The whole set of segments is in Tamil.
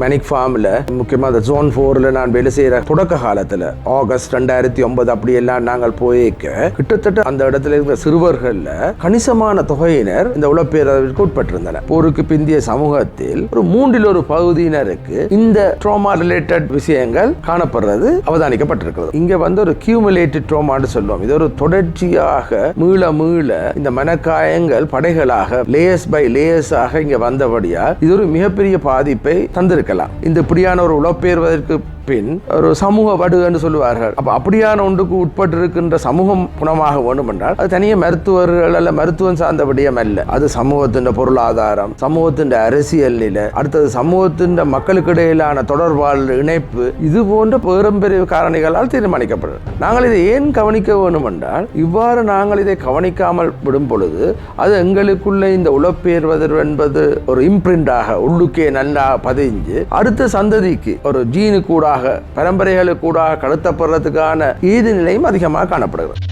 மெனிக் ஃபார்மில் முக்கியமாக அந்த ஜோன் ஃபோரில் நான் வேலை செய்கிற தொடக்க காலத்தில் ஆகஸ்ட் ரெண்டாயிரத்தி ஒன்பது அப்படியெல்லாம் நாங்கள் போயிருக்க கிட்டத்தட்ட அந்த இடத்துல இருக்கிற சிறுவர்களில் கணிசமான தொகையினர் இந்த உளப்பேரவிற்கு உட்பட்டிருந்தனர். போருக்கு பிந்திய சமூகத்தில் ஒரு மூன்றில் ஒரு பகுதியினருக்கு இந்த ட்ரோமா ரிலேட்டட் விஷயங்கள் காணப்படுறது அவதானிக்கப்பட்டிருக்கிறது. இங்கே வந்து ஒரு கியூமுலேட்டட் ட்ரோமான்னு சொல்லுவோம். இது ஒரு தொடர்ச்சியாக மீள மீள இந்த மனக்காயங்கள் படைகளாக லேயர்ஸ் பை லேயர்ஸாக இங்கே வந்தபடியாக இது ஒரு மிகப்பெரிய பாதிப்பை தந்திருக்கு. இருக்கலாம். இந்த இப்படியான ஒரு உழப்பெயர்வதற்கு பின் ஒரு சமூக வடு என்று சொல்லுவார்கள். அப்ப அப்படியான ஒன்றுக்கு உட்பட்டு இருக்கின்ற சமூகம் குணமாக வேண்டும் என்றால் அது தனியாக மருத்துவர்கள் அல்ல மருத்துவம் சார்ந்த விடயம் அல்ல. அது சமூகத்தின் பொருளாதாரம் சமூகத்தின் அரசியல் நிலை அடுத்தது சமூகத்தின் மக்களுக்கு இடையிலான தொடர்பாளர் இணைப்பு இது போன்ற பெரும்பெரிய காரணிகளால் தீர்மானிக்கப்படும் நாங்கள் இதை ஏன் கவனிக்க வேண்டும் என்றால் இவ்வாறு நாங்கள் இதை கவனிக்காமல் விடும் பொழுது அது எங்களுக்குள்ள இந்த உழப்பெயர்வது என்பது ஒரு இம்ப்ரிண்டாக உள்ளுக்கே நல்லா பதிஞ்சு அடுத்த சந்ததிக்கு ஒரு ஜீனு கூடாக பரம்பரைகளுக்கு கூடாக கடத்தப்படுறதுக்கான ஈது நிலையும் அதிகமாக காணப்படுகிறது.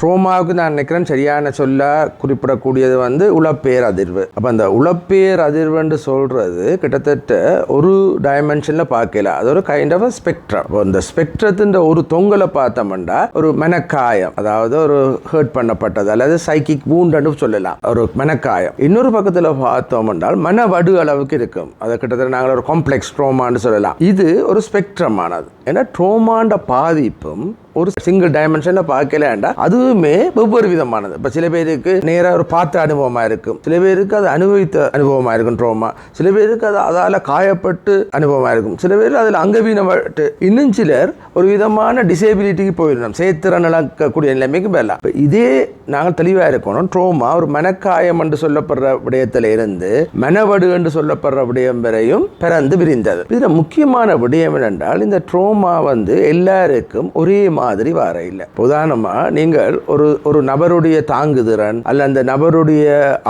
ட்ரோமாவுக்கு நான் நினைக்கிறேன் சரியான சொல்ல குறிப்பிடக்கூடியது வந்து உளப்பேர் அதிர்வு. அப்போ அந்த உளப்பேர் அதிர்வுன்னு சொல்கிறது கிட்டத்தட்ட ஒரு டைமென்ஷனில் பார்க்கல. அது ஒரு கைண்ட் ஆஃப் ஸ்பெக்ட்ரம் இப்போ இந்த ஸ்பெக்ட்ரத்தின் ஒரு தொங்கலை பார்த்தோம்னா ஒரு மனக்காயம் அதாவது ஒரு ஹர்ட் பண்ணப்பட்டது அல்லது சைக்கிக் வூண்டுன்னு சொல்லலாம். ஒரு மனக்காயம். இன்னொரு பக்கத்தில் பார்த்தோம் என்றால் மன வடு அளவுக்கு இருக்கும். அது கிட்டத்தட்ட நாங்கள் ஒரு காம்ப்ளெக்ஸ் ட்ரோமான்னு சொல்லலாம். இது ஒரு ஸ்பெக்ட்ரமானது ஏன்னா ட்ரோமாண்ட பாதிப்பும் ஒரு சிங்கிள் டைமென்ஷனில் பார்க்கலாண்டா அதுவுமே ஒவ்வொரு விதமானது. இப்போ சில பேருக்கு நேராக ஒரு பார்த்த அனுபவமாக இருக்கும். சில பேருக்கு அது அனுபவித்த அனுபவமாக இருக்கும் ட்ரோமா சில பேருக்கு அது அதால் காயப்பட்டு அனுபவமாக இருக்கும். சில பேர் அதில் அங்கவீனப்பட்டு. இன்னும் சிலர் ஒரு விதமான டிசேபிலிட்டிக்கு போயிடணும். சேத்திறன் இழக்கக்கூடிய நிலைமைக்கு வரலாம். இப்போ இதே நாங்கள் தெளிவாக இருக்கணும். ட்ரோமா ஒரு மனக்காயம் என்று சொல்லப்படுற விடயத்தில் இருந்து மனவடு என்று சொல்லப்படுற விடயம் வரையும் பிறந்து விரிந்தது. இதில் முக்கியமான விடயம் என்னென்றால் இந்த ட்ரோமா வந்து எல்லாருக்கும் ஒரே மாதிரி வர இல்லை. உதாரணமாக நீங்கள் ஒரு ஒரு நபருடைய தாங்குதிறன் அல்ல அந்த நபருடைய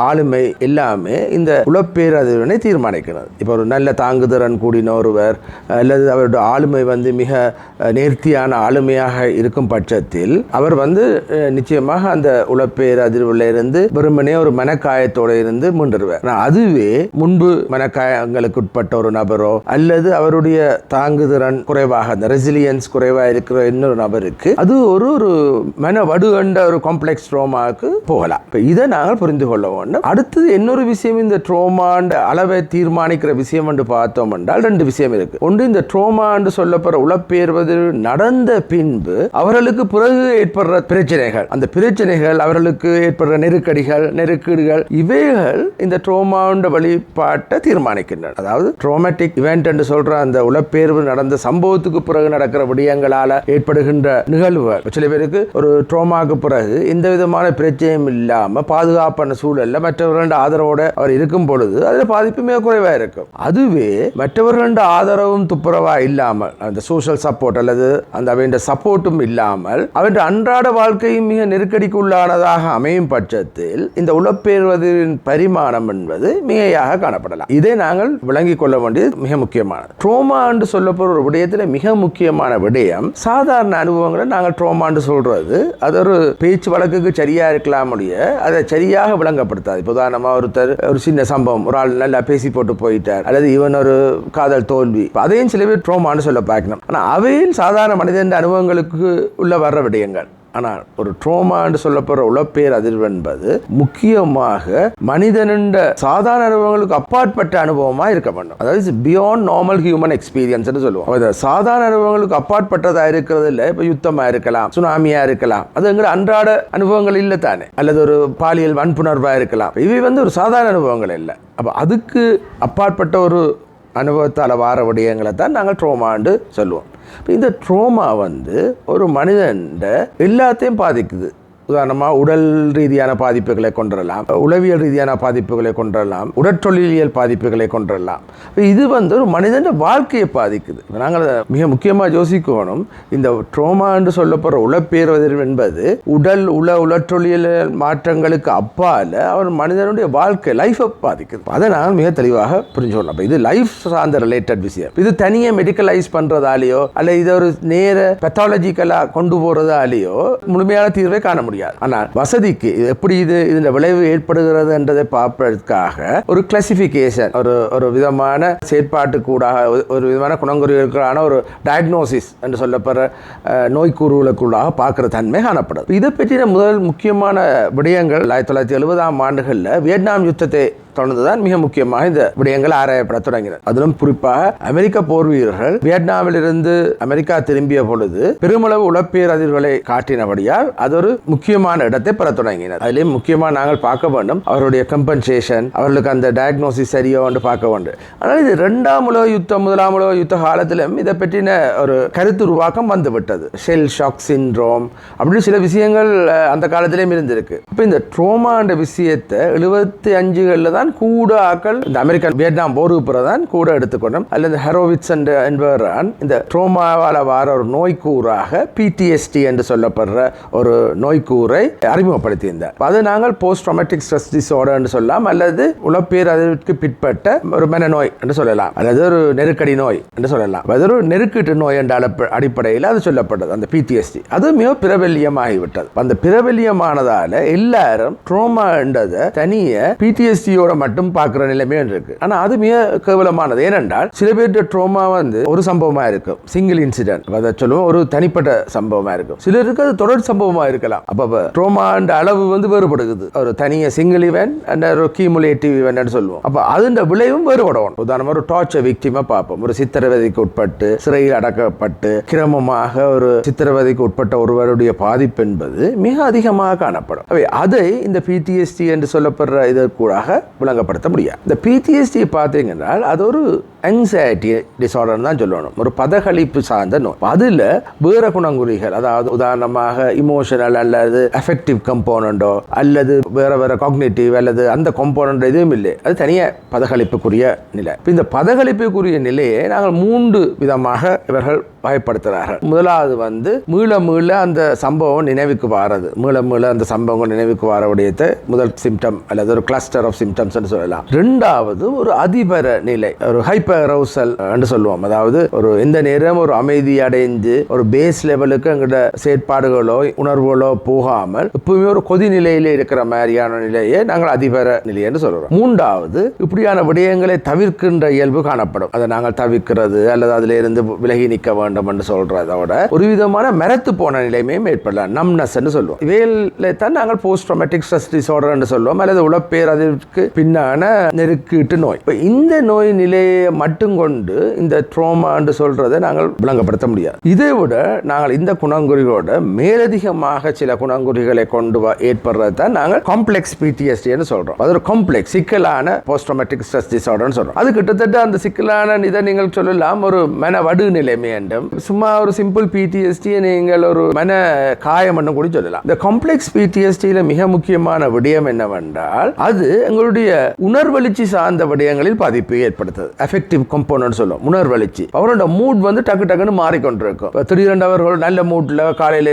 ஆளுமை எல்லாமே இந்த உளப்பேரதிர்வினை தீர்மானிக்கிறது. இப்போ ஒரு நல்ல தாங்குதிறன் கூடின ஒருவர் அல்லது அவருடைய ஆளுமை வந்து மிக நேர்த்தியான ஆளுமையாக இருக்கும் பட்சத்தில் அவர் வந்து நிச்சயமாக அந்த உளப்பேரதிர்வில் இருந்து வெறுமனே ஒரு மனக்காயத்தோடு இருந்து மீண்டுருவார் அதுவே முன்பு மனக்காயங்களுக்கு உட்பட்ட ஒரு நபரோ அல்லது அவருடைய தாங்குதிறன் குறைவாக அந்த ரெசிலியன்ஸ் குறைவாக இருக்கிற இன்னொரு நபர் இருக்கு. அது ஒரு ஒரு மன வடுகண்ட ஒரு காம்ப்ளெக்ஸ் ட்ரோமாவுக்கு போகலாம். இப்போ இதை நாங்கள் புரிந்து கொள்ள வேண்டும். அடுத்தது இன்னொரு விஷயம் இந்த ட்ரோமாண்ட அளவை தீர்மானிக்கிற விஷயம் என்று பார்த்தோம் என்றால் ரெண்டு விஷயம் இருக்கு. ஒன்று இந்த ட்ரோமா என்று சொல்லப்படுற உளப்பெயர்வது நடந்த பின்பு அவர்களுக்கு பிறகு ஏற்படுற பிரச்சனைகள். அந்த பிரச்சனைகள் அவர்களுக்கு ஏற்படுற நெருக்கடிகள் நெருக்கீடுகள் இவைகள் இந்த ட்ரோமாண்ட வழிபாட்டை தீர்மானிக்கின்றன. அதாவது ட்ரோமேட்டிக் இவெண்ட் என்று சொல்ற அந்த உளப்பெயர்வு நடந்த சம்பவத்துக்கு பிறகு நடக்கிற விடயங்களால் ஏற்படுகின்ற நிகழ்வுகள் சில பேருக்கு ஒரு ட்ரோமாக்கு பிறகு எந்த விதமான பிரச்சனையும் இல்லாம பாதுகாப்பான சூழல்ல மற்றவர்களோட ஆதரவோட அவர் இருக்கும் பொழுது அதுல பாதிப்பு மிக குறைவா இருக்கும். அதுவே மற்றவர்களோட ஆதரவும் துப்புரவா இல்லாமல் அந்த சோஷியல் சப்போர்ட் அல்லது அந்த அவன் சப்போர்ட்டும் இல்லாமல் அவன் அன்றாட வாழ்க்கையும் மிக நெருக்கடிக்கு உள்ளானதாக அமையும் பட்சத்தில் இந்த உளப்பெயர்வதின் பரிமாணம் என்பது மிகையாக காணப்படலாம். இதை நாங்கள் விளங்கிக் கொள்ள வேண்டியது மிக முக்கியமானது. ட்ரோமா என்று சொல்லப்படுற ஒரு விடயத்தில் மிக முக்கியமான விடயம் சாதாரண அனுபவங்களை நாங்கள் ட்ரோமான்னு சொல்கிறது அது ஒரு பேச்சு வழக்குக்கு சரியாக இருக்கலாம் முடிய அதை சரியாக விளங்கப்படுத்தாது. இப்போ உதாரணமாக ஒருத்தர் ஒரு சின்ன சம்பவம் ஒரு ஆள் நல்லா பேசி போட்டு போயிட்டார் அல்லது இவன் ஒரு காதல் தோல்வி. அதையும் சில பேர் ட்ரோமான்னு சொல்ல பார்க்கணும். ஆனால் அவையில் சாதாரண மனிதன் அனுபவங்களுக்கு உள்ள வர்ற விடயங்கள். ஆனால் ஒரு ட்ரோமான்னு சொல்லப்படுற உளப்பேர் அதிர்வு என்பது முக்கியமாக மனிதனின் சாதாரண அனுபவங்களுக்கு அப்பாற்பட்ட அனுபவமா இருக்க வேண்டும். அதாவது பியாண்ட் நார்மல் ஹியூமன் எக்ஸ்பீரியன்ஸ்னு சொல்லுவோம். சாதாரண அனுபவங்களுக்கு அப்பாற்பட்டதா இருக்கிறது இல்லை இப்போ யுத்தமா இருக்கலாம் சுனாமியா இருக்கலாம் அது எங்களை அன்றாட அனுபவங்கள் இல்லை தானே. அல்லது ஒரு பாலியல் வன்புணர்வா இருக்கலாம். இவை வந்து ஒரு சாதாரண அனுபவங்கள் இல்லை. அப்போ அதுக்கு அப்பாற்பட்ட ஒரு அனுபவத்தால் வார விடயங்களை தான் நாங்கள் ட்ரோமான்னு சொல்லுவோம். இப்போ இந்த ட்ரோமா வந்து ஒரு மனிதன் எல்லாத்தையும் பாதிக்குது. உதாரணமாக உடல் ரீதியான பாதிப்புகளை கொண்டுடலாம் உளவியல் ரீதியான பாதிப்புகளை கொண்டுடலாம் உடற்தொழிலியல் பாதிப்புகளை கொண்டுடலாம் இது வந்து ஒரு மனிதன் வாழ்க்கையை பாதிக்குது. நாங்கள் மிக முக்கியமாக யோசிக்கணும். இந்த ட்ரோமா என்று சொல்லப்படுற உளப்பேறுவதில் என்பது உடல் உள உளற்றொழியல் மாற்றங்களுக்கு அப்பால் அவர் மனிதனுடைய வாழ்க்கை லைஃப்பை பாதிக்குது. அதை நாங்கள் மிக தெளிவாக புரிஞ்சுக்கணும் அப்போ இது லைஃப் சார்ந்த ரிலேட்டட் விஷயம். இது தனியாக மெடிக்கலைஸ் பண்ணுறதாலேயோ அல்ல இதை ஒரு நேர பெத்தாலஜிக்கலாக கொண்டு போகிறதாலேயோ முழுமையான தீர்வை காண முடியும் முடியாது. ஆனால் வசதிக்கு இது எப்படி இது இதன் விளைவு ஏற்படுகிறது என்றதை பார்ப்பதற்காக ஒரு கிளாசிபிகேஷன் ஒரு ஒரு விதமான செயற்பாட்டுக்கூடாக ஒரு- ஒரு விதமான குணங்குறிகளுக்கான ஒரு டயக்னோசிஸ் என்று சொல்லப்படுற நோய்க்கூறுகளுக்குள்ளாக பார்க்குற தன்மை காணப்படுது. இதை பற்றின முதல் முக்கியமான விடயங்கள் ஆயிரத்தி தொள்ளாயிரத்தி எழுபதாம் ஆண்டுகளில் வியட்நாம் யுத்தத்தை தொடர்ந்து தான் மிக முக்கியமாக இந்த விடயங்கள் ஆராயப்பட தொடங்கின. அதிலும் குறிப்பாக அமெரிக்க போர் வீரர்கள் வியட்நாமிலிருந்து அமெரிக்கா திரும்பிய பொழுது பெருமளவு உளப்பேரதிர்களை காட்டினபடியால் அது ஒரு முக்கியமான இடத்தை பெற தொடங்கினர் அதிலேயும் முக்கியமாக நாங்கள் பார்க்க வேண்டும் அவருடைய கம்பன்சேஷன் அவர்களுக்கு அந்த டயக்னோசிஸ் சரியோ என்று பார்க்க வேண்டும். ஆனால் இது இரண்டாம் உலக யுத்தம் முதலாம் உலக யுத்த காலத்திலும் இதை பற்றின ஒரு கருத்து உருவாக்கம் வந்துவிட்டது. ஷெல் ஷாக் சின்ரோம் அப்படின்னு சில விஷயங்கள் அந்த காலத்திலேயும் இருந்திருக்கு. இப்போ இந்த ட்ரோமான்ற விஷயத்தை எழுபத்தி அஞ்சுகளில் தான் கூட ஆக்கள் இந்த அமெரிக்கன் வியட்நாம் போருக்கு தான் கூட எடுத்துக்கொண்டோம் அல்லது ஹெரோவிட்ஸ் என்ற என்பவர் இந்த ட்ரோமாவால் வார ஒரு நோய்க்கூறாக பிடிஎஸ்டி என்று சொல்லப்படுற ஒரு நோய்க்கூரை அறிமுகப்படுத்தியிருந்தார். அது நாங்கள் போஸ்ட் ட்ரோமேட்டிக் ஸ்ட்ரெஸ் டிசார்டர் என்று சொல்லலாம். அல்லது உளப்பேர் அதற்கு பிற்பட்ட ஒரு மனநோய் என்று சொல்லலாம். அல்லது ஒரு நெருக்கடி நோய் என்று சொல்லலாம். அது ஒரு நெருக்கீட்டு நோய் என்ற அடிப்படையில் அது சொல்லப்பட்டது அந்த பிடிஎஸ்டி அது மிக பிரபல்யமாகிவிட்டது. அந்த பிரபல்யமானதால எல்லாரும் ட்ரோமா என்றதை தனிய பிடிஎஸ்டியோட மட்டும் பார்க்குற நிலைமையும் இருக்கு. ஆனால் அது மிக கேவலமானது. ஏனென்றால் சில பேர்ட்ட ட்ரோமா வந்து ஒரு சம்பவமாக இருக்கும். சிங்கிள் இன்சிடென்ட் அதை சொல்லுவோம் ஒரு தனிப்பட்ட சம்பவமாக இருக்கும். சிலருக்கு அது தொடர் சம்பவமாக இருக்கலாம். அப்போ ட்ரோமான்ற அளவு வந்து வேறுபடுகிறது. ஒரு தனிய சிங்கிள் இவன் அண்ட் ஒரு கீமுலேட்டிவ் இவன் சொல்லுவோம். அப்போ அதுன்ற விளைவும் வேறுபடணும். உதாரணமாக ஒரு டார்ச்சர் விக்டிமா பார்ப்போம். ஒரு சித்திரவதைக்கு உட்பட்டு சிறையில் அடக்கப்பட்டு கிரமமாக ஒரு சித்திரவதைக்கு உட்பட்ட ஒருவருடைய பாதிப்பு என்பது மிக அதிகமாக காணப்படும். அவை அதை இந்த பிடிஎஸ்டி என்று சொல்லப்படுற இதற்கூடாக விளங்கப்படுத்த முடியாது. இந்த பிடிஎஸ்டி பார்த்தீங்கன்னா அது ஒரு anxiety டிசார்டர் தான் சொல்லணும். ஒரு பதகளிப்பு சார்ந்த நோய். அதில் வேற குணங்குறிகள் அதாவது உதாரணமாக இமோஷனல் அல்லது அஃபெக்டிவ் கம்போனண்டோ அல்லது வேற வேற காக்னேட்டிவ் அல்லது அந்த கம்போனண்ட் எதுவும் இல்லை. அது தனியாக பதகளிப்புக்குரிய நிலை. இப்போ இந்த பதகளிப்புக்குரிய நிலையை நாங்கள் மூன்று விதமாக இவர்கள் வகைப்படுத்துகிறார்கள் முதலாவது வந்து மீள மீள அந்த சம்பவம் நினைவுக்கு வாரது. மீள மீள அந்த சம்பவம் நினைவுக்கு வர உடையத்தை முதல் சிம்டம் அல்லது ஒரு கிளஸ்டர் ஆஃப் சிம்டம்ஸ் சொல்லலாம். ரெண்டாவது ஒரு அதிபர நிலை ஒரு ஹைப்பர் அரௌசல் என்று சொல்லுவோம். அதாவது ஒரு எந்த நேரம் ஒரு அமைதி அடைந்து ஒரு பேஸ் லெவலுக்கு எங்கிட்ட செயற்பாடுகளோ உணர்வுகளோ போகாமல் எப்பவுமே ஒரு கொதி நிலையில இருக்கிற மாதிரியான நிலையை நாங்கள் அதிபர நிலை என்று சொல்கிறோம் மூன்றாவது இப்படியான விடயங்களை தவிர்க்கின்ற இயல்பு காணப்படும். அதை நாங்கள் தவிர்க்கிறது அல்லது அதிலிருந்து விலகி நிற்க வேண்டும் சொல்கிறத சொல்றதோட ஒரு விதமான மரத்து போன நிலைமையும் ஏற்படலாம். நம்னஸ் சொல்லுவோம். இவையில தான் நாங்கள் போஸ்ட் ட்ரோமேட்டிக் ஸ்ட்ரெஸ் டிசார்டர் சொல்லுவோம். அல்லது உளப்பேர் அதற்கு பின்னான நெருக்கீட்டு நோய். இப்போ இந்த நோய் நிலையை மட்டும் கொண்டு இந்த ட்ரோமா என்று சொல்றதை நாங்கள் விளங்கப்படுத்த முடியாது. இதை விட நாங்கள் இந்த குணங்குறிகளோட மேலதிகமாக சில குணங்குறிகளை கொண்டு ஏற்படுறது தான் நாங்கள் காம்ப்ளெக்ஸ் பிடிஎஸ்டின்னு சொல்றோம். அது ஒரு காம்ப்ளெக்ஸ் சிக்கலான போஸ்ட் ட்ரோமேட்டிக் ஸ்ட்ரெஸ் டிசார்டர்னு சொல்றோம். அது கிட்டத்தட்ட அந்த சிக்கலான இதை நீங்கள் சொல்லலாம் ஒரு மன வடு நிலைமை என்றும் சும்மா ஒரு சிம்பிள் பிடிஎஸ்டி நீங்கள் ஒரு மன காயம் என்று கூட சொல்லலாம். இந்த காம்ப்ளெக்ஸ் பிடிஎஸ்டியில் மிக முக்கியமான விடயம் என்னவென்றால் அது எங்களுடைய உணர்வெளிச்சி சார்ந்த விடயங்களில் பாதிப்பு ஏற்படுத்துது. எஃபெக்டிவ் கம்போனன்ட் சொல்லுவோம் உணர்வெளிச்சி அவரோட மூட் வந்து டக்கு டக்குன்னு மாறிக்கொண்டிருக்கும். இப்ப திடீரென்று அவர்கள் நல்ல மூட்ல காலையில்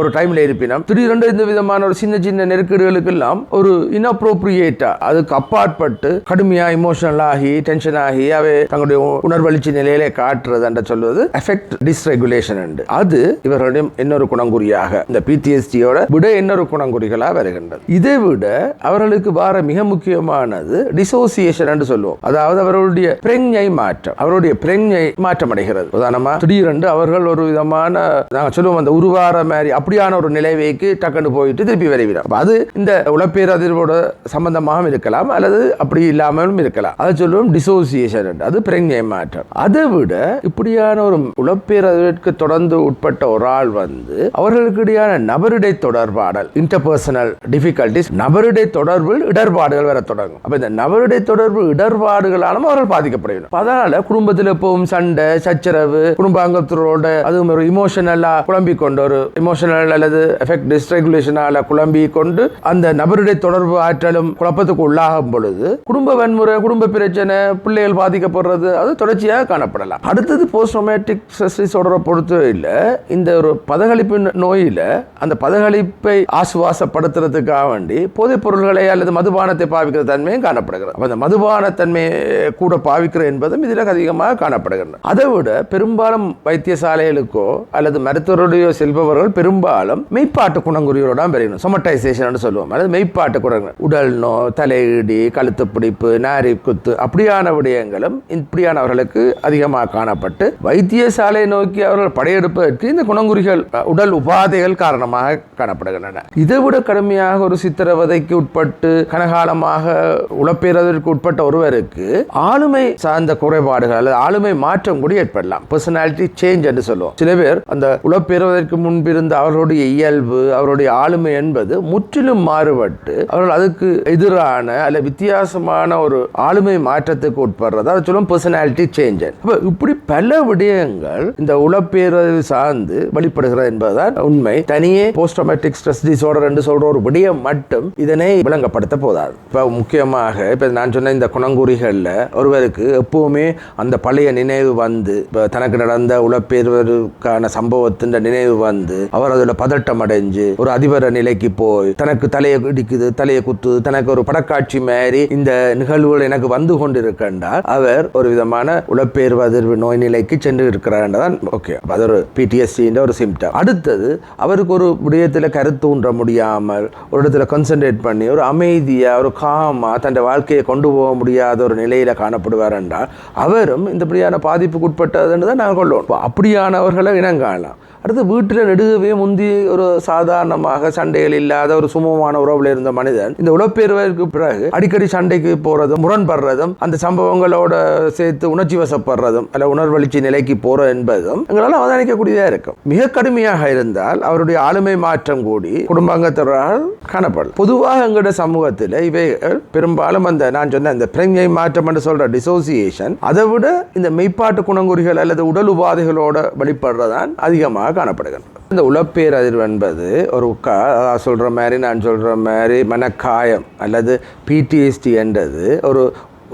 ஒரு டைம்ல இருப்பினும் திடீரென்று இந்த விதமான ஒரு சின்ன சின்ன நெருக்கடிகளுக்கு எல்லாம் ஒரு இன்அப்ரோப்ரியேட்டா அதுக்கு அப்பாற்பட்டு கடுமையா இமோஷனல் ஆகி டென்ஷன் ஆகி அவை தங்களுடைய உணர்வெளிச்சி நிலையிலே காட்டுறது என்று சொல்வது எஃபெக்ட் டிஸ்ரெகுலேஷன் என்று அது இவர்களுடைய இன்னொரு குணங்குறியாக இந்த பிடிஎஸ்டியோட விட இன்னொரு குணங்குறிகளாக வருகின்றது. இதை விட அவர்களுக்கு வர மிக முக்கியமானது டிசோசியேஷன் என்று சொல்லுவோம். அதாவது அவர்களுடைய பிரஞ்சை மாற்றம். அவருடைய பிரஞ்சை மாற்றம் அடைகிறது உதாரணமா திடீரென்று அவர்கள் ஒரு விதமான நாங்கள் சொல்லுவோம் அந்த உருவார மாதிரி அப்படியான ஒரு நிலைவைக்கு டக்குன்னு போயிட்டு திருப்பி வரைவிடும் அது இந்த உளப்பேரதிர்வோட சம்பந்தமாகவும் இருக்கலாம் அல்லது அப்படி இல்லாமலும் இருக்கலாம். அதை சொல்லுவோம் டிசோசியேஷன் அது பிரஞ்சை மாற்றம். அதை விட இப்படியான ஒரு உளப்பேர் தொடர்ந்து உட்பட்ட ஒரு ஆள் வந்து அவர்களுக்கு இடையான நபரிடை தொடர்பாடல் இன்டர்பர்சனல் டிஃபிகல்டிஸ் நபரிடை தொடர்பில் இடர்பாடுகள் வர தொடங்கும். அப்ப இந்த நபரிடை தொடர்பு இடர்பாடுகளாலும் அவர்கள் பாதிக்கப்படுகிறது அதனால குடும்பத்தில் எப்பவும் சண்டை சச்சரவு குடும்ப அங்கத்தரோட அதுவும் ஒரு இமோஷனலா குழம்பி கொண்டு ஒரு இமோஷனல் அல்லது எஃபெக்ட் டிஸ்ரெகுலேஷனால குழம்பி கொண்டு அந்த நபருடைய தொடர்பு ஆற்றலும் குழப்பத்துக்கு உள்ளாகும் பொழுது குடும்ப வன்முறை குடும்ப பிரச்சனை பிள்ளைகள் பாதிக்கப்படுறது அது தொடர்ச்சியாக காணப்படலாம். அடுத்தது போஸ்ட் ரொமேட்டிக் ஸ்ட்ரெஸ் டிசார்டரை பொறுத்த இல்லை இந்த ஒரு பதகளிப்பு நோயில் அந்த பதகளிப்பை ஆசுவாசப்படுத்துறதுக்காக வேண்டி போதைப் பொருள்களை அல்லது மதுபானத்தை பாவிக்கிற தன்மையும் காணப்படுகிறது. அந்த மதுபான தன்மையை கூட பாவிக்கிற என்பதும் இதில் அதிகமாக காணப்படுகிறது. அதை விட பெரும்பாலும் வைத்தியசாலைகளுக்கோ அல்லது மருத்துவருடையோ செல்பவர்கள் பெரும்பாலும் மெய்ப்பாட்டு குணங்குறிகளோட தான் பெரியணும். சொமட்டைசேஷன் சொல்லுவோம். அல்லது மெய்ப்பாட்டு குணங்கள். உடல் நோ தலையிடி கழுத்து பிடிப்பு நாரி குத்து அப்படியான விடயங்களும் இப்படியானவர்களுக்கு அதிகமாக காணப்பட்டு வைத்தியசாலை நோக்கி அவர்கள் படையெடுப்பதற்கு இந்த குணங்குறிகள் உடல் உபாதைகள் காரணமாக காணப்படுகின்றன. இதை விட கடுமையாக ஒரு சித்திரவதைக்கு உட்பட்டு கனகாலமாக உழப்பெறுவதற்கு உட்பட்ட ஒருவருக்கு ஆளுமை சார்ந்த குறைபாடுகள் அல்லது ஆளுமை மாற்றம் கூட ஏற்படலாம். பர்சனாலிட்டி சேஞ்ச் என்று சொல்லுவோம். சில பேர் அந்த உழப்பெறுவதற்கு முன்பிருந்த அவர்களுடைய இயல்பு அவருடைய ஆளுமை என்பது முற்றிலும் மாறுபட்டு அவர்கள் அதுக்கு எதிரான அல்ல வித்தியாசமான ஒரு ஆளுமை மாற்றத்துக்கு உட்படுறது. அதை சொல்லுவோம் பர்சனாலிட்டி சேஞ்ச் அப்ப இப்படி பல விடயங்கள் இந்த உளப்பேரது சார்ந்து வெளிப்படுகிறது என்பதுதான் உண்மை. தனியே போஸ்டமேட்டிக் ஸ்ட்ரெஸ் டிசார்டர் என்று சொல்ற ஒரு விடயம் மட்டும் இதனை விளங்கப்படுத்த போதாது. இப்போ முக்கியமாக இப்போ நான் சொன்ன இந்த குணங்குறிகளில் ஒருவருக்கு எப்பவுமே அந்த பழைய நினைவு வந்து இப்போ தனக்கு நடந்த உளப்பேர்வருக்கான சம்பவத்தின் நினைவு வந்து அவர் அதில் பதட்டம் அடைஞ்சு ஒரு அதிபர நிலைக்கு போய் தனக்கு தலையை இடிக்குது தலையை குத்துது தனக்கு ஒரு படக்காட்சி மாதிரி இந்த நிகழ்வுகள் எனக்கு வந்து கொண்டிருக்கின்றால் அவர் ஒரு விதமான உளப்பேர்வு அதிர்வு நோய் நிலைக்கு சென்று இருக்கிறார். என்றதான் ஓகே அது ஒரு பிடிஎஸ்டின்ற ஒரு சிம்டம் அடுத்தது அவருக்கு ஒரு விடயத்தில் கருத்து ஊன்ற முடியாமல் ஒரு இடத்துல கான்சென்ட்ரேட் பண்ணி ஒரு அமைதியாக ஒரு காமாக தன் வாழ்க்கையை கொண்டு போக முடியாத ஒரு நிலையில் காணப்படுவார் என்றால் அவரும் இந்தபடியான பாதிப்புக்கு உட்பட்டதுன்னு தான் நாங்கள் கொள்வோம். இப்போ அப்படியானவர்களை இனங்காணலாம் அடுத்து வீட்டில் நெடுகவே முந்தி ஒரு சாதாரணமாக சண்டைகள் இல்லாத ஒரு சுமூகமான உறவில் இருந்த மனிதன் இந்த உளப்பெறுவதற்கு பிறகு அடிக்கடி சண்டைக்கு போறதும் முரண்படுறதும் அந்த சம்பவங்களோட சேர்த்து உணர்ச்சி வசப்படுறதும் அல்ல உணர்வெளிச்சி நிலைக்கு போற என்பதும் எங்களால் அவதானிக்கக்கூடியதாக இருக்கும். மிக கடுமையாக இருந்தால் அவருடைய ஆளுமை மாற்றம் கூடி குடும்பாங்கத்தவரால் காணப்படும். பொதுவாக எங்களோட சமூகத்தில் இவைகள் பெரும்பாலும் அந்த நான் சொன்ன அந்த பிரஞ்சை மாற்றம் என்று சொல்ற டிசோசியேஷன் அதை விட இந்த மெய்ப்பாட்டு குணங்குறிகள் அல்லது உடல் உபாதைகளோட வெளிப்படுறதான் அதிகமாக காணப்படுகிறது. இந்த உளப்பேரதிர்வு என்பது ஒரு க அதாவது சொல்ற மாதிரி நான் சொல்கிற மாதிரி மனக்காயம் அல்லது பிடிஎஸ்டி என்றது ஒரு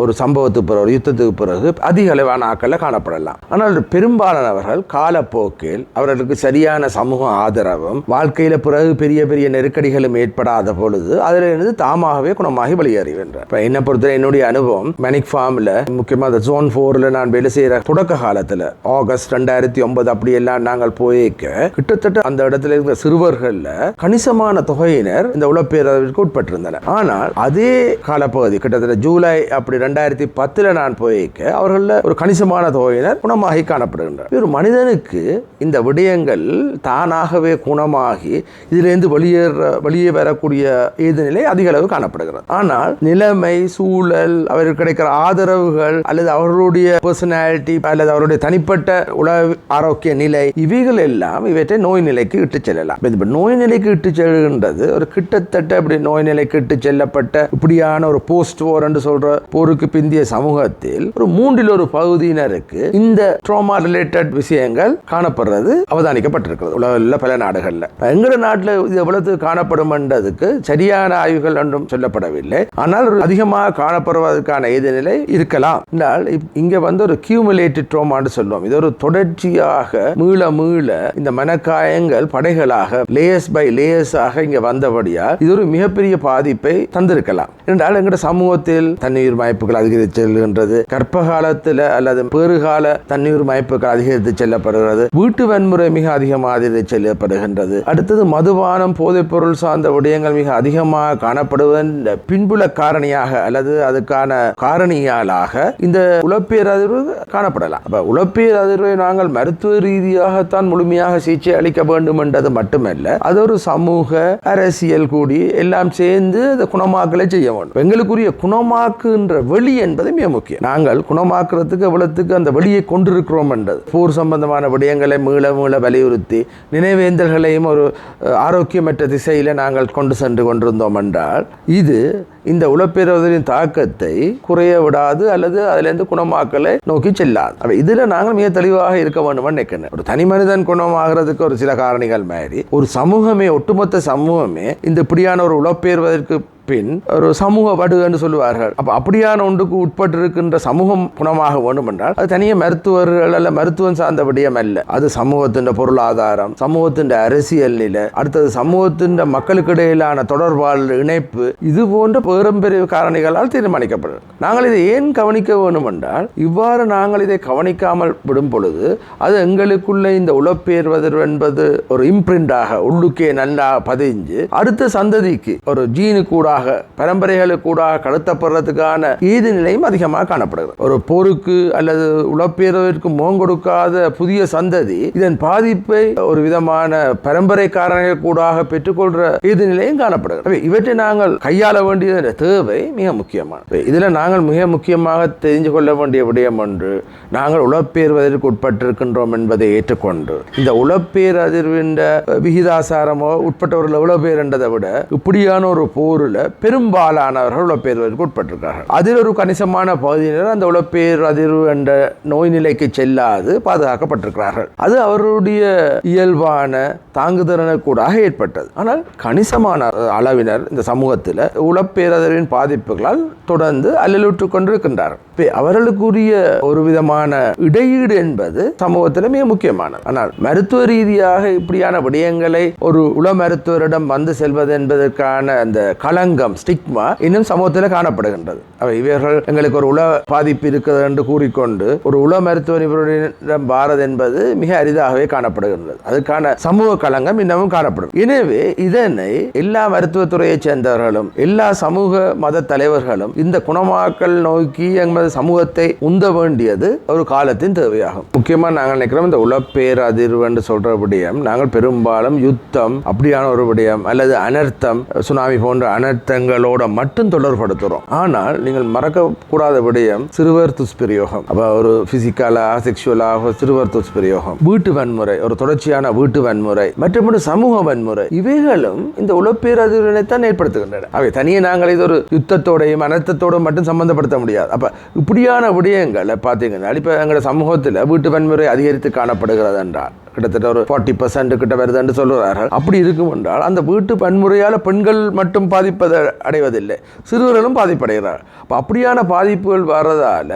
ஒரு சம்பவத்துக்கு பிறகு ஒரு யுத்தத்துக்கு பிறகு அதிக அளவான ஆக்களில் காணப்படலாம். ஆனால் பெரும்பாலானவர்கள் காலப்போக்கில் அவர்களுக்கு சரியான சமூக ஆதரவும் வாழ்க்கையில் பிறகு பெரிய பெரிய நெருக்கடிகளும் ஏற்படாத பொழுது அதில் இருந்து தாமாகவே குணமாகி வெளியேறுகின்றார் இப்போ என்னை பொறுத்தவரை என்னுடைய அனுபவம் மெனிக் ஃபார்மில் முக்கியமாக அந்த ஜோன் ஃபோரில் நான் வேலை செய்கிற தொடக்க காலத்தில் ஆகஸ்ட் ரெண்டாயிரத்தி ஒன்பது அப்படியெல்லாம் நாங்கள் போயிருக்க கிட்டத்தட்ட அந்த இடத்துல இருக்கிற சிறுவர்களில் கணிசமான தொகையினர் இந்த உளப்பேரவிற்கு உட்பட்டிருந்தனர். ஆனால் அதே காலப்பகுதி கிட்டத்தட்ட ஜூலை அப்படி ரெண்டாயிரத்தி பத்தில் நான் போயிருக்க அவர்களில் ஒரு கணிசமான தொகையினர் குணமாகி காணப்படுகின்றனர். ஒரு மனிதனுக்கு இந்த விடயங்கள் தானாகவே குணமாகி இதிலிருந்து வெளியேற வெளியே வரக்கூடிய ஏதுநிலை அதிக அளவு காணப்படுகிறது. ஆனால் நிலைமை சூழல் அவருக்கு கிடைக்கிற ஆதரவுகள் அல்லது அவர்களுடைய பர்சனாலிட்டி அல்லது அவருடைய தனிப்பட்ட உள ஆரோக்கிய நிலை இவைகள் எல்லாம் இவற்றை நோய் நிலைக்கு இட்டு செல்லலாம். இப்ப நோய் நிலைக்கு இட்டு செல்கின்றது ஒரு கிட்டத்தட்ட இப்படி நோய் நிலைக்கு இட்டு செல்லப்பட்ட இப்படியான ஒரு போஸ்ட் போர் என்று சொல்ற போருக்கு பிந்திய சமூகத்தில் ஒரு மூன்றில் ஒரு பகுதியினருக்கு இந்த ட்ரோமா ரிலேட்டட் விஷயங்கள் காணப்படுறது அவதானிக்கப்பட்டிருக்கிறது. உலகில் பல நாடுகளில். எங்களோட நாட்டில் இது எவ்வளவு காணப்படும்ன்றதுக்கு சரியான ஆய்வுகள் ஒன்றும் சொல்லப்படவில்லை. ஆனால் அதிகமாக காணப்படுவதற்கான ஏது நிலை இருக்கலாம். என்றால் இப்- இங்க வந்து ஒரு கியூமுலேட்டட் ட்ரோமான்னு சொல்லுவோம். இது ஒரு தொடர்ச்சியாக மீள மீள இந்த மனக்காயங்கள் படைகளாக லேயர்ஸ் பை லேயர்ஸாக இங்க வந்தபடியால் இது ஒரு மிகப்பெரிய பாதிப்பை தந்திருக்கலாம். என்றால் எங்கட சமூகத்தில் தண்ணீர் மயப்புகள் அதிகரித்து செல்கின்றது. கர்ப்ப காலத்தில் அல்லது பேறுகால தண்ணீர் மயப்புகள் அதிகரித்து செல்லப்படுகிறது. வீட்டு வன்முறை மிக அதிகமாக அதிகரித்து செல்லப்படுகின்றது. அடுத்தது மதுபானம் போதைப் பொருள் சார்ந்த விடயங்கள் மிக அதிகமாக காணப்படுவதன் பின்புல காரணியாக அல்லது அதுக்கான காரணியாலாக இந்த உழப்பியர் அதிர்வு காணப்படலாம். அப்ப அதிர்வை நாங்கள் மருத்துவ ரீதியாகத்தான் முழுமையாக சிகிச்சை அளிக்க வேண்டும் என்றது மட்டுமல்ல அது ஒரு சமூக அரசியல் கூடி எல்லாம் சேர்ந்து அந்த குணமாக்கலை செய்ய வேண்டும். எங்களுக்குரிய குணமாக்குன்ற வெளி என்பது மிக முக்கியம். நாங்கள் குணமாக்குறதுக்கு எவ்வளவுக்கு அந்த வெளியை கொண்டிருக்கிறோம் என்றது போர் சம்பந்தமான விடயங்களை மீள மீள வலியுறுத்தி நினைவேந்தல்களையும் ஒரு ஆரோக்கியமற்ற திசையில் நாங்கள் கொண்டு சென்று கொண்டிருந்தோம் என்றால் இது இந்த உளப்பெறுவதின் தாக்கத்தை குறைய விடாது அல்லது அதிலிருந்து குணமாக்கலை நோக்கி செல்லாது. அப்போ இதில் நாங்கள் மிக தெளிவாக இருக்க வேண்டும் நினைக்கிறேன். ஒரு தனி மனிதன் குணமாகிறதுக்கு ஒரு சில காரணிகள் மாதிரி ஒரு சமூகமே ஒட்டுமொத்த சமூகமே இந்த இப்படியான ஒரு உளப்பெறுவதற்கு பின் ஒரு சமூக வடுன்னு சொல்லுவார்கள். அப்போ அப்படியான ஒன்றுக்கு உட்பட்டு இருக்கின்ற சமூகம் குணமாக வேண்டும் என்றால் அது தனியாக மருத்துவர்கள் அல்ல மருத்துவம் சார்ந்த விடயம் அல்ல. அது சமூகத்தின் பொருளாதாரம் சமூகத்தின் அரசியல் நிலை அடுத்தது சமூகத்தின் மக்களுக்கு இடையிலான தொடர்பாளர் இணைப்பு இது போன்ற பெரும்பெரிய காரணிகளால் தீர்மானிக்கப்படும் நாங்கள் இதை ஏன் கவனிக்க வேண்டும் என்றால் இவ்வாறு நாங்கள் இதை கவனிக்காமல் விடும் பொழுது அது எங்களுக்குள்ள இந்த உழப்பெயர்வது என்பது ஒரு இம்பிரிண்டாக உள்ளுக்கே நல்லா பதிஞ்சு அடுத்த சந்ததிக்கு ஒரு ஜீனு கூடாக பரம்பரைகளுக்கு கூடாக கடத்தப்படுறதுக்கான ஈது நிலையும் அதிகமாக காணப்படுகிறது. ஒரு போருக்கு அல்லது உழப்பெயர்வதற்கு முகம் கொடுக்காத புதிய சந்ததி இதன் பாதிப்பை ஒரு விதமான பரம்பரை கூடாக பெற்றுக்கொள்ற ஈது நிலையும் காணப்படுகிறது. இவற்றை நாங்கள் கையாள வேண்டிய தேவை மிக முக்கியமானது. இதில் நாங்கள் மிக முக்கியமாக தெரிஞ்சு கொள்ள வேண்டிய விடயம் ஒன்று நாங்கள் உழப்பெயர்வதற்கு உட்பட்டிருக்கின்றோம் என்பதை ஏற்றுக்கொண்டு இந்த உழப்பேர் அதிர்வின் விகிதாசாரமோ உட்பட்டவர்கள் எவ்வளவு பேர் என்றதை விட இப்படியான ஒரு போரில் பெரும்பாலானவர்கள் உழப்பெயர்வதற்கு உட்பட்டிருக்கார்கள் அதில் ஒரு கணிசமான பகுதியினர் அந்த உழப்பேர் அதிர்வு என்ற நோய் நிலைக்கு செல்லாது பாதுகாக்கப்பட்டிருக்கிறார்கள். அது அவருடைய இயல்பான தாங்குதிறனை கூட ஏற்பட்டது. ஆனால் கணிசமான அளவினர் இந்த சமூகத்தில் உழப்பேரதிர்வின் பாதிப்புகளால் தொடர்ந்து அல்லலுற்று கொண்டிருக்கின்றார்கள். அவர்களுக்குரிய ஒரு விதமான இடையீடு என்பது சமூகத்தில் மிக முக்கியமானது. ஆனால் மருத்துவ ரீதியாக இப்படியான விடயங்களை ஒரு உள மருத்துவரிடம் வந்து செல்வது என்பதற்கான அந்த களங்கம் ஸ்டிக்மா இன்னும் சமூகத்தில் காணப்படுகின்றது. அவை இவர்கள் எங்களுக்கு ஒரு உள பாதிப்பு இருக்கிறது என்று கூறிக்கொண்டு ஒரு உள மருத்துவ நிபுணரிடம் வாரது என்பது மிக அரிதாகவே காணப்படுகின்றது. அதுக்கான சமூக களங்கம் இன்னமும் காணப்படும். எனவே இதனை எல்லா மருத்துவத்துறையைச் சேர்ந்தவர்களும் எல்லா சமூக மத தலைவர்களும் இந்த குணமாக்கல் நோக்கி எமது சமூகத்தை உந்த வேண்டியது ஒரு காலத்தின் தேவையாகும். முக்கியமாக நாங்கள் நினைக்கிறோம் இந்த உலப்பேர் அதிர்வு என்று சொல்ற விடயம் நாங்கள் பெரும்பாலும் யுத்தம் அப்படியான ஒரு விடயம் அல்லது அனர்த்தம் சுனாமி போன்ற அனர்த்தங்களோட மட்டும் தொடர்படுத்துகிறோம் ஆனால் நீங்கள் மறக்கக்கூடாத விடயம் சிறுவர் துஷ்பிரயோகம் அப்போ ஒரு பிசிக்கலாக செக்ஷுவலாக சிறுவர் துஷ்பிரயோகம் வீட்டு வன்முறை ஒரு தொடர்ச்சியான வீட்டு வன்முறை மற்றும் சமூக வன்முறை இவைகளும் இந்த உளப்பேரதிர்வினைத்தான் ஏற்படுத்துகின்றன. அவை தனியே நாங்கள் இது ஒரு யுத்தத்தோடையும் அனர்த்தத்தோடும் மட்டும் சம்பந்தப்படுத்த முடியாது. அப்போ இப்படியான விடயங்களை பார்த்தீங்கன்னா இப்போ எங்களோட சமூகத்தில் வீட்டு வன்முறை அதிகரித்து காணப்படுகிறது என்றால் கிட்டத்தட்ட ஒரு ஃபார்ட்டி பர்சன்ட் கிட்ட வருதுன்னு சொல்லுறார்கள் அப்படி இருக்கும் என்றால் அந்த வீட்டு வன்முறையால் பெண்கள் மட்டும் பாதிப்பதை அடைவதில்லை. சிறுவர்களும் பாதிப்படைகிறார்கள். அப்போ அப்படியான பாதிப்புகள் வர்றதால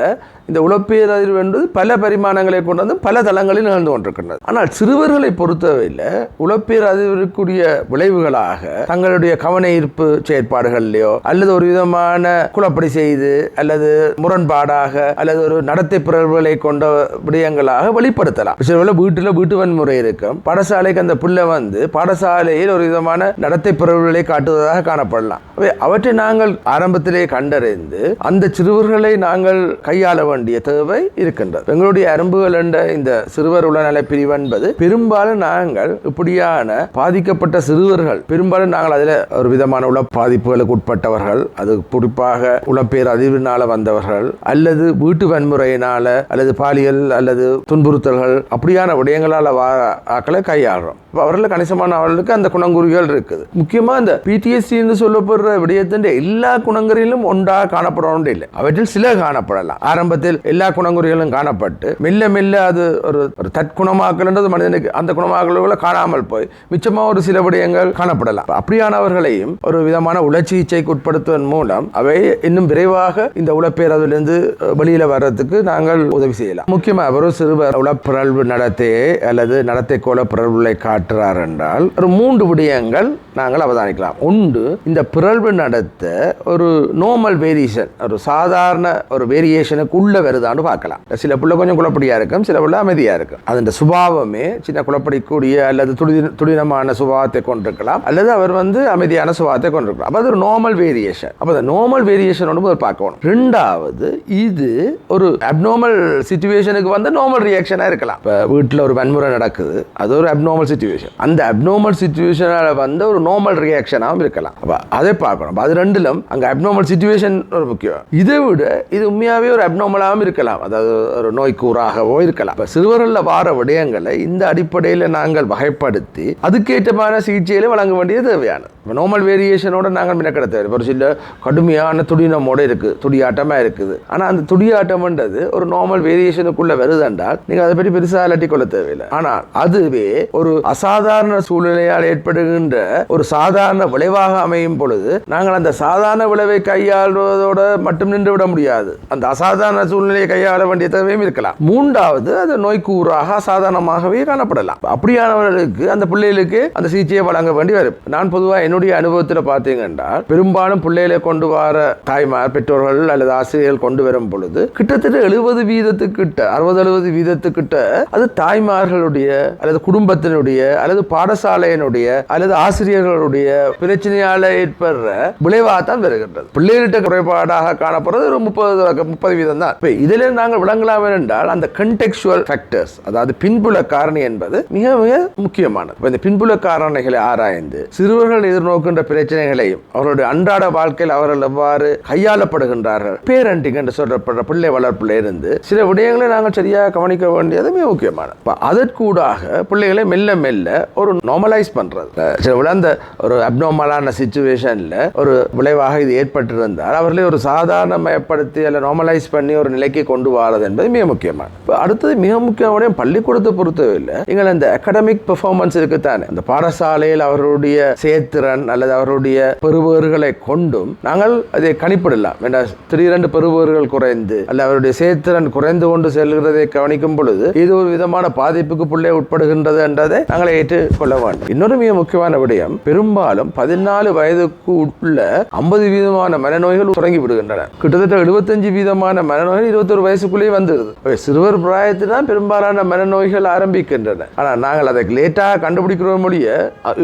இந்த உழப்பேரதிர்வு என்பது பல பரிமாணங்களை கொண்டு வந்து பல தளங்களில் நிகழ்ந்து கொண்டிருக்கின்றது. ஆனால் சிறுவர்களை பொறுத்தவரையில் உழப்பேரதிர்வுக்குரிய விளைவுகளாக தங்களுடைய கவன ஈர்ப்பு செயற்பாடுகள்லையோ அல்லது ஒரு விதமான குழப்படி செய்து அல்லது முரண்பாடாக அல்லது ஒரு நடத்தை பிறர்களை கொண்ட விடயங்களாக வெளிப்படுத்தலாம். சில வீட்டில் வீட்டு வன்முறை இருக்கும். பாடசாலைக்கு அந்த பிள்ளை வந்து பாடசாலையில் ஒரு விதமான நடத்தை பிறர்களை காட்டுவதாக காணப்படலாம். அவற்றை நாங்கள் ஆரம்பத்திலே கண்டறிந்து அந்த சிறுவர்களை நாங்கள் கையாள வேண்டிய தேவை இருக்கின்றது. எங்களுடைய அரும்புகள் என்ற இந்த சிறுவர் உளநல பிரிவு என்பது பெரும்பாலும் நாங்கள் இப்படியான பாதிக்கப்பட்ட சிறுவர்கள் பெரும்பாலும் நாங்கள் அதில் ஒரு விதமான உள பாதிப்புகளுக்கு உட்பட்டவர்கள் அது குறிப்பாக உளப்பேர் அதிர்வினால வந்தவர்கள் அல்லது வீட்டு வன்முறையினால அல்லது பாலியல் அல்லது துன்புறுத்தல்கள் அப்படியான விடயங்களால் வா ஆக்களை கையாளுறோம். அப்ப அவர்கள் கணிசமான அவர்களுக்கு அந்த குணங்குறிகள் இருக்குது. முக்கியமாக இந்த பிடிஎஸ்சி என்று சொல்லப்படுற விடயத்தின் எல்லா குணங்குறியிலும் ஒன்றாக காணப்படணும் இல்லை. அவற்றில் சில காணப்படலாம். ஆரம்பத்தில் எல்லா குணங்குறிகளும் காணப்பட்டு மெல்ல மெல்ல அது ஒரு ஒரு தற்குணமாக்கல்ன்றது மனிதனுக்கு அந்த குணமாக்கல்களை காணாமல் போய் மிச்சமாக ஒரு சில விடயங்கள் காணப்படலாம். அப்படியானவர்களையும் ஒரு விதமான உளச்சிகிச்சைக்கு உட்படுத்துவதன் மூலம் அவை இன்னும் விரைவாக இந்த உளப்பேரதிலிருந்து வெளியில் வர்றதுக்கு நாங்கள் உதவி செய்யலாம். முக்கியமாக ஒரு சிறுவர் உளப்பிறழ்வு நடத்தையை அல்லது நடத்தை கோல பிறழ்வுகளை காட்டுறார் என்றால் ஒரு மூன்று விடயங்கள் நாங்கள் அவதானிக்கலாம். ஒன்று இந்த பிறழ்வு நடத்த ஒரு நோமல் வேரியேஷன் ஒரு சாதாரண ஒரு வேரியேஷனுக்கு உள்ள வருதான்னு பார்க்கலாம். சில பிள்ளை கொஞ்சம் குழப்படியா இருக்கும் சில பிள்ளை அமைதியா இருக்கும். அதன் சுபாவமே சின்ன குழப்படிக்கூடிய அல்லது துடி துடினமான சுபாவத்தை கொண்டிருக்கலாம். அல்லது அவர் வந்து அமைதியான சுபாவத்தை கொண்டிருக்கலாம். அப்போ அது ஒரு நார்மல் வேரியேஷன் அப்போ அந்த நார்மல் வேரியேஷன் ஒன்று பார்க்கணும். ரெண்டாவது இது ஒரு அப்நார்மல் சுச்சுவேஷனுக்கு வந்து நார்மல் ரியாக்ஷனாக இருக்கலாம். இப்போ வீட்டில் ஒரு வன்முறை நடக்குது அது ஒரு அப்நார்மல் சுச்சுவேஷன் அந்த அப்நார்மல் சுச்சுவேஷனால் வந்து ஒரு நார்மல் ரியாக்ஷனாகவும் இருக்கலாம். அப்போ அதை பார்க்கணும். அது ரெண்டிலும் அங்கே அப்நார்மல் சுச்சுவேஷன் ஒரு முக்கியம். இதை விட இது உண்மையாகவே ஒரு அப்நார்மலாக விடயங்களாகவும் இருக்கலாம். அதாவது ஒரு நோய்க்கூறாகவோ இருக்கலாம். இப்போ சிறுவர்களில் வார விடயங்களை இந்த அடிப்படையில் நாங்கள் வகைப்படுத்தி அதுக்கேற்றமான சிகிச்சைகளை வழங்க வேண்டியது தேவையானது. இப்போ நார்மல் வேரியேஷனோட நாங்கள் மினக்கிட தேவை. ஒரு சில கடுமையான துடினமோட இருக்குது துடியாட்டமாக இருக்குது. ஆனால் அந்த துடியாட்டம்ன்றது ஒரு நார்மல் வேரியேஷனுக்குள்ளே வருதென்றால் நீங்கள் அதை பற்றி பெருசாக அலட்டி கொள்ள தேவையில்லை. ஆனால் அதுவே ஒரு அசாதாரண சூழ்நிலையால் ஏற்படுகின்ற ஒரு சாதாரண விளைவாக அமையும் பொழுது நாங்கள் அந்த சாதாரண விளைவை கையாள்வதோட மட்டும் நின்று விட முடியாது. அந்த அசாதாரண சூழ்நிலையை கையாள வேண்டிய தேவையும் இருக்கலாம். மூன்றாவது அது நோய்க்கூறாக சாதாரணமாகவே காணப்படலாம். அப்படியானவர்களுக்கு அந்த பிள்ளைகளுக்கு அந்த சிகிச்சையை வழங்க வேண்டி வரும். நான் பொதுவாக என்னுடைய அனுபவத்தில் பார்த்தீங்கன்னா பெரும்பாலும் பிள்ளைகளை கொண்டு வர தாய்மார் பெற்றோர்கள் அல்லது ஆசிரியர்கள் கொண்டு வரும் பொழுது கிட்டத்தட்ட எழுபது வீதத்துக்கிட்ட அறுபது எழுபது வீதத்துக்கிட்ட அது தாய்மார்களுடைய அல்லது குடும்பத்தினுடைய அல்லது பாடசாலையினுடைய அல்லது ஆசிரியர்களுடைய பிரச்சனையால ஏற்படுற விளைவாக தான் வருகின்றது. பிள்ளைகளிட்ட குறைபாடாக காணப்படுறது ஒரு முப்பது முப்பது வீதம் தான் இப்போ இதில் நாங்கள் விளங்கலாம் என்றால் அந்த கண்டெக்சுவல் ஃபேக்டர்ஸ் அதாவது பின்புல காரணி என்பது மிக மிக முக்கியமானது. இப்போ இந்த பின்புல காரணிகளை ஆராய்ந்து சிறுவர்கள் எதிர்நோக்கின்ற பிரச்சனைகளையும் அவருடைய அன்றாட வாழ்க்கையில் அவர்கள் எவ்வாறு கையாளப்படுகின்றார்கள் பேரண்டிங் என்று சொல்லப்படுற பிள்ளை வளர்ப்பில் இருந்து சில விடயங்களை நாங்கள் சரியாக கவனிக்க வேண்டியது மிக முக்கியமானது. இப்போ அதற்கூடாக பிள்ளைகளை மெல்ல மெல்ல ஒரு நார்மலைஸ் பண்றது. சில விழந்த ஒரு அப்நார்மலான சுச்சுவேஷன்ல ஒரு விளைவாக இது ஏற்பட்டிருந்தால் அவர்களை ஒரு சாதாரணமயப்படுத்தி அல்ல நார்மலைஸ் பண்ணி ஒரு நிலைக்கு கொண்டு வரது என்பது மிக முக்கியமான. இப்போ அடுத்தது மிக முக்கியமான பள்ளிக்கூடத்தை பொறுத்தவரையில் நீங்கள் அந்த அகடமிக் பெர்ஃபார்மன்ஸ் இருக்குத்தானே. அந்த பாடசாலையில் அவர்களுடைய செயத்திறன் அல்லது அவருடைய பெறுபவர்களை கொண்டும் நாங்கள் அதை கணிப்பிடலாம். வேண்டாம் திடீரென்று பெறுபவர்கள் குறைந்து அல்ல அவருடைய செயத்திறன் குறைந்து கொண்டு செல்கிறதை கவனிக்கும் பொழுது இது ஒரு விதமான பாதிப்புக்கு பிள்ளை உட்படுகின்றது என்றதை நாங்கள் ஏற்றுக்கொள்ள வேண்டும். இன்னொரு மிக முக்கியமான விடயம் பெரும்பாலும் பதினாலு வயதுக்கு உள்ள ஐம்பது வீதமான மனநோய்கள் தொடங்கி விடுகின்றன கிட்டத்தட்ட எழுபத்தஞ்சு வீதமான மனநோய்கள் இருபத்தொரு வயசுக்குள்ளேயே வந்துடுது சிறுவர் பிராயத்தில் தான் பெரும்பாலான மனநோய்கள் ஆரம்பிக்கின்றன. ஆனால் நாங்கள் அதை லேட்டாக கண்டுபிடிக்கிறோம் மொழிய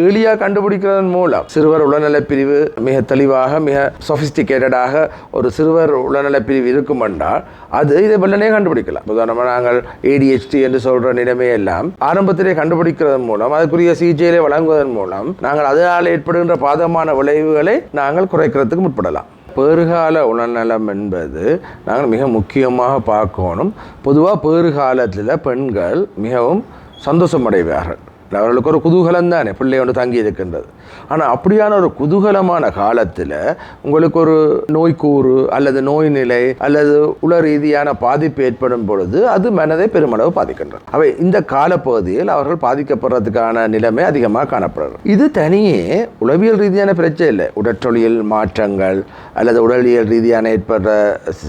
ஏர்லியாக கண்டுபிடிக்கிறதன் மூலம் சிறுவர் உளநலப் பிரிவு மிக தெளிவாக மிக சொபிஸ்டிகேட்டடாக ஒரு சிறுவர் உளநலப் பிரிவு இருக்கும் என்றால் அது இதை வெள்ளனே கண்டுபிடிக்கலாம். உதாரணமாக நாங்கள் ஏடிஹெச்டி என்று சொல்கிற நிலைமையெல்லாம் ஆரம்பத்திலே கண்டுபிடிக்கிறதன் மூலம் அதுக்குரிய சிகிச்சைகளை வழங்குவதன் மூலம் நாங்கள் அதனால் ஏற்படுகின்ற பாதகமான விளைவுகளை நாங்கள் குறைக்கிறதுக்கு முற்படலாம். பேறுகால உடல்நலம் என்பது நாங்கள் மிக முக்கியமாக பார்க்கணும். பொதுவாக பேறுகாலத்தில் பெண்கள் மிகவும் சந்தோஷமடைவார்கள். அவர்களுக்கு ஒரு குதூகலம் தானே பிள்ளை ஒன்று தங்கி இருக்கின்றது ஆனால் அப்படியான ஒரு குதூகலமான காலத்தில் உங்களுக்கு ஒரு நோய்க்கூறு அல்லது நோய் நிலை அல்லது உள ரீதியான பாதிப்பு ஏற்படும் பொழுது அது மனதை பெருமளவு பாதிக்கின்றது. அவை இந்த காலப்பகுதியில் அவர்கள் பாதிக்கப்படுறதுக்கான நிலைமை அதிகமாக காணப்படுகிறது. இது தனியே உளவியல் ரீதியான பிரச்சனை இல்லை. உடற்றொழியல் மாற்றங்கள் அல்லது உடலியல் ரீதியான ஏற்படுற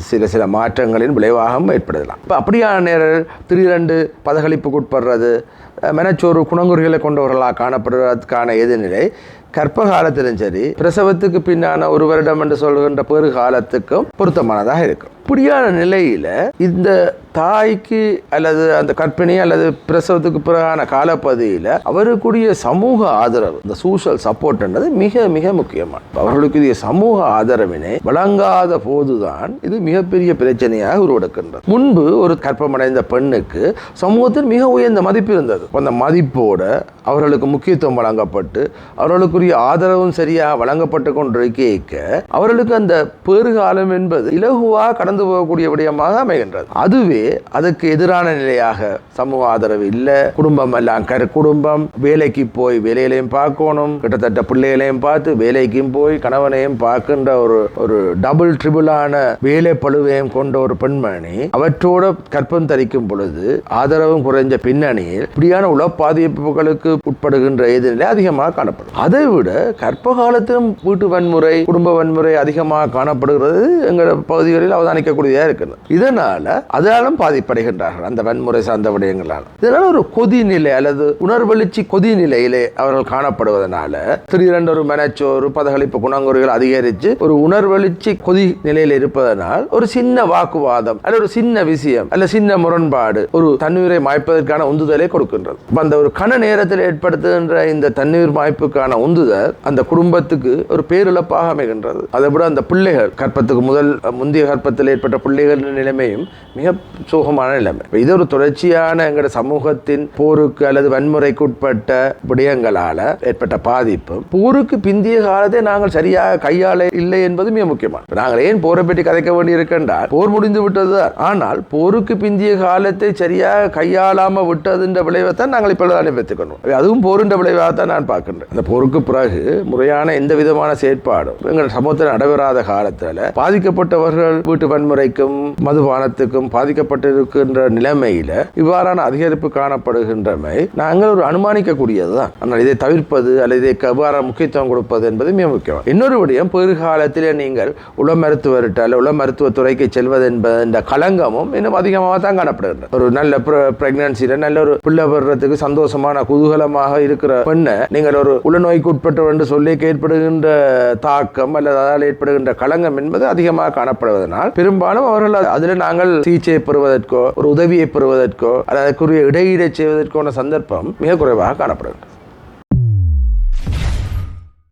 சில சில மாற்றங்களின் விளைவாகவும் ஏற்படலாம். இப்போ அப்படியான நேரம் திடீரென்று பதகளிப்புக்கு உட்படுறது மனச்சோறு குணங்குறிகளை கொண்டவர்களாக காணப்படுவதற்கான எதிர்நிலை. கற்ப காலத்திலும் சரி பிரசவத்துக்கு பின்னான ஒரு வருடம் என்று சொல்கின்ற பெரு காலத்துக்கும் பொருத்தமானதாக இருக்கும். அப்படியான நிலையில் இந்த தாய்க்கு அல்லது அந்த கற்பிணி அல்லது பிரசவத்துக்கு பிறகான காலப்பகுதியில் அவருக்குரிய சமூக ஆதரவு இந்த சோஷியல் சப்போர்ட்ன்றது மிக மிக முக்கியமான அவர்களுக்குரிய சமூக ஆதரவினை வழங்காத போதுதான் இது மிகப்பெரிய பிரச்சனையாக உருவெடுக்கின்றது. முன்பு ஒரு கற்பமடைந்த பெண்ணுக்கு சமூகத்தில் மிக உயர்ந்த மதிப்பு இருந்தது. அந்த மதிப்போட அவர்களுக்கு முக்கியத்துவம் வழங்கப்பட்டு அவர்களுக்குரிய ஆதரவும் சரியாக வழங்கப்பட்டு கொண்டிருக்க அவர்களுக்கு அந்த பெருகாலம் என்பது இலகுவாக கடந்து போகக்கூடிய விடயமாக அமைகின்றது. அதுவே அதுக்கு எதிரான நிலையாக சமூக ஆதரவு இல்லை. குடும்பம் எல்லாம் கரு குடும்பம். வேலைக்கு போய் வேலையிலையும் பார்க்கணும். கிட்டத்தட்ட பிள்ளைகளையும் பார்த்து வேலைக்கும் போய் கணவனையும் பார்க்கின்ற ஒரு ஒரு டபுள் ட்ரிபிளான வேலை பழுவையும் கொண்ட ஒரு பெண்மணி அவற்றோட கற்பம் தரிக்கும் பொழுது ஆதரவும் குறைஞ்ச பின்னணியில் இப்படியான உள பாதிப்புகளுக்கு உட்படுகின்ற எதிர்நிலை அதிகமாக காணப்படும். அதை விட கற்ப காலத்திலும் வீட்டு வன்முறை குடும்ப வன்முறை அதிகமாக காணப்படுகிறது எங்கள் பகுதிகளில் அவதானிக்கக்கூடியதாக இருக்குது இதனால் அதனாலும் பாதிப்படைகின்றார்கள் அந்த வன்முறை சார்ந்த விடயங்களால். இதனால் ஒரு கொதிநிலை அல்லது உணர்வெழுச்சி கொதிநிலையிலே அவர்கள் காணப்படுவதனால திடீரென்று ஒரு மனச்சோறு பதகளிப்பு குணங்குறிகள் அதிகரித்து ஒரு உணர்வெழுச்சி கொதி நிலையில் இருப்பதனால் ஒரு சின்ன வாக்குவாதம் அல்ல ஒரு சின்ன விஷயம் அல்ல சின்ன முரண்பாடு ஒரு தண்ணீரை மாய்ப்பதற்கான உந்துதலை கொடுக்கின்றது. அந்த ஒரு கன நேரத்தில் ஏற்படுத்துகின்ற இந்த தண்ணீர் மாய்ப்புக்கான உந்துதல் அந்த குடும்பத்துக்கு ஒரு பேரிழப்பாக அமைகின்றது. அதை விட அந்த பிள்ளைகள் கற்பத்துக்கு முதல் முந்தைய கற்பத்தில் ஏற்பட்ட பிள்ளைகளின் நிலைமையும் மிக சோகமான நிலைமை. இப்ப இது ஒரு தொடர்ச்சியான எங்களோட சமூகத்தின் போருக்கு அல்லது வன்முறைக்கு உட்பட்ட விடயங்களால் ஏற்பட்ட பாதிப்பும் போருக்கு பிந்திய காலத்தை நாங்கள் சரியாக கையாள இல்லை என்பது மிக முக்கியமான. இப்ப நாங்கள் ஏன் போரை பற்றி கதைக்க வேண்டியிருக்கின்றால் போர் முடிந்து விட்டது ஆனால் போருக்கு பிந்திய காலத்தை சரியாக கையாளாமல் விட்டதுன்ற விளைவை தான் நாங்கள் இப்பொழுது அனுபவித்துக்கணும் அதுவும் போரின்ற விளைவாக தான் நான் பார்க்கின்றேன். அந்த போருக்கு பிறகு முறையான எந்த விதமான செயற்பாடும் எங்கள் சமூகத்தில் நடைபெறாத காலத்தில் பாதிக்கப்பட்டவர்கள் வீட்டு வன்முறைக்கும் மதுபானத்துக்கும் பாதிக்கப்பட்டிருக்கின்ற நிலைமையில இவ்வாறான அதிகரிப்பு காணப்படுகின்றமை நாங்கள் ஒரு அனுமானிக்கக்கூடியதுதான். ஆனால் இதை தவிர்ப்பது அல்லது இதை எவ்வாறு முக்கியத்துவம் கொடுப்பது என்பது மிக முக்கியம். இன்னொரு விடயம் பெருகாலத்திலே நீங்கள் உள மருத்துவர்கிட்ட அல்ல உள மருத்துவத்துறைக்கு செல்வது என்பதென்ற களங்கமும் இன்னும் அதிகமாக தான் காணப்படுகின்றது ஒரு நல்ல பிரெக்னன்சியில நல்ல ஒரு பிள்ளை வர்றதுக்கு சந்தோஷமான குதூகலமாக இருக்கிற பெண்ணை நீங்கள் ஒரு உளநோய்க்கு உட்பட்டவர் என்று சொல்லி ஏற்படுகின்ற தாக்கம் அல்லது அதால் ஏற்படுகின்ற களங்கம் என்பது அதிகமாக காணப்படுவதனால் பெரும் பெரும்பாலும் அவர்கள் அதில் நாங்கள் சிகிச்சை பெறுவதற்கோ ஒரு உதவியை பெறுவதற்கோ அல்லது அதற்குரிய இடையீடை செய்வதற்கான சந்தர்ப்பம் மிக குறைவாக காணப்படுகிறது.